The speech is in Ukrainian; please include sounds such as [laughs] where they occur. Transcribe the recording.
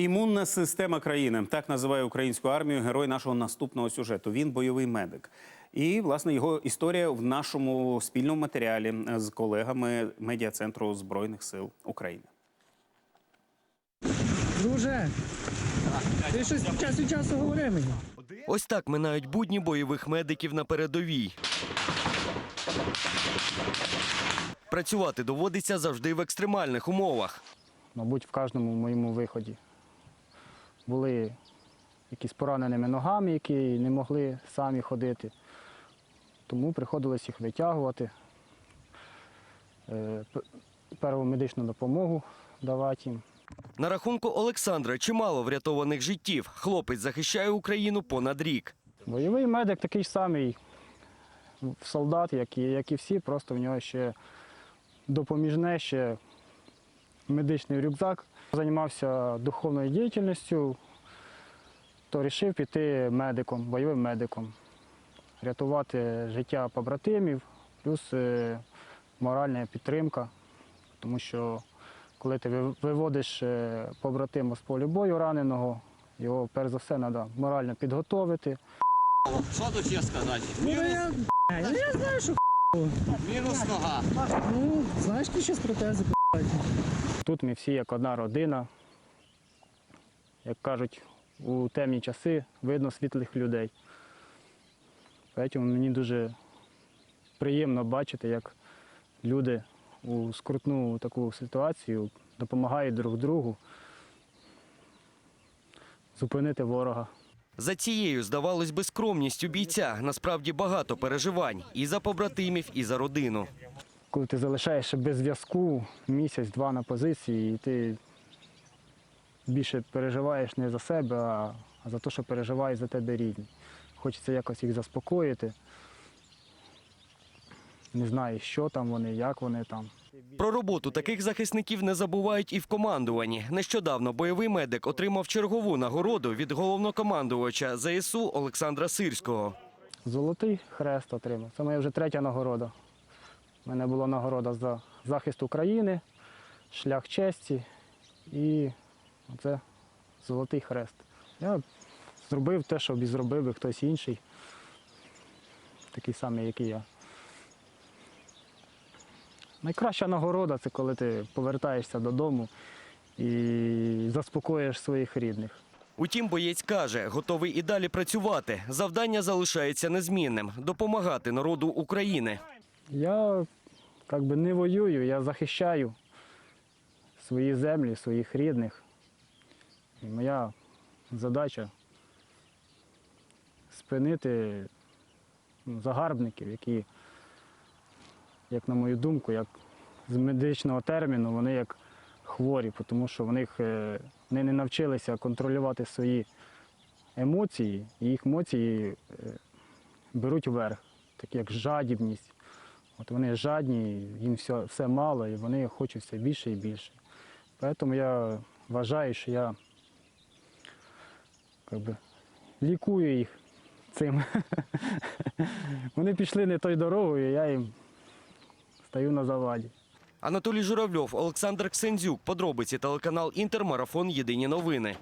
Імунна система країни так називає українську армію герой нашого наступного сюжету. Він бойовий медик. І власне його історія в нашому спільному матеріалі з колегами медіа центру збройних сил України. Друже, ти щось час від часу говори мені. Ось так минають будні бойових медиків на передовій. Працювати доводиться завжди в екстремальних умовах. Мабуть, в кожному моєму виході були якісь пораненими ногами, які не могли самі ходити. Тому приходилось їх витягувати, е, перву медичну допомогу давати їм. На рахунку Олександра чимало врятованих життів. Хлопець захищає Україну понад рік. Бойовий медик такий самий солдат, як і, як і всі, просто в нього ще допоміжне, ще медичний рюкзак. Займався духовною діяльністю, то вирішив піти медиком, бойовим медиком, рятувати життя побратимів, плюс е, моральна підтримка, тому що коли ти виводиш е, побратима з полю бою раненого, його перш за все треба морально підготовити. Що тут ще сказати? Ну, я, я знаю, що Мінус нога. ну, знаєш, які ще з протези Тут ми всі як одна родина. Як кажуть, у темні часи видно світлих людей. Тому мені дуже приємно бачити, як люди у скрутну таку ситуацію допомагають друг другу зупинити ворога. За цією, здавалось би, скромністю бійця насправді багато переживань і за побратимів, і за родину. Коли ти залишаєшся без зв'язку місяць-два на позиції, і ти більше переживаєш не за себе, а, за те, що переживають за тебе рідні. Хочеться якось їх заспокоїти. Не знаю, що там вони, як вони там. Про роботу таких захисників не забувають і в командуванні. Нещодавно бойовий медик отримав чергову нагороду від головнокомандувача ЗСУ Олександра Сирського. Золотий хрест отримав. Це моя вже третя нагорода. У мене була нагорода за захист України, шлях честі і це золотий хрест. Я зробив те, що б і зробив би хтось інший, такий самий, як і я. Найкраща нагорода це коли ти повертаєшся додому і заспокоїш своїх рідних. Утім, боєць каже, готовий і далі працювати. Завдання залишається незмінним допомагати народу України. Я как би не воюю, я захищаю свої землі, своїх рідних. І моя задача спинити ну, загарбників, які, як на мою думку, як з медичного терміну, вони як хворі, тому що в е, вони не навчилися контролювати свої емоції, і їх емоції е, беруть вверх, такі як жадібність. От вони жадні, їм все, все мало, і вони хочуть все більше і більше. Тому я вважаю, що я как би, лікую їх цим. [laughs] Вони пішли не тою дорогою, я їм стою на заваді. Анатолій Журавльов, Олександр Ксензюк. Подробиці телеканал Інтер. Марафон. Єдині новини.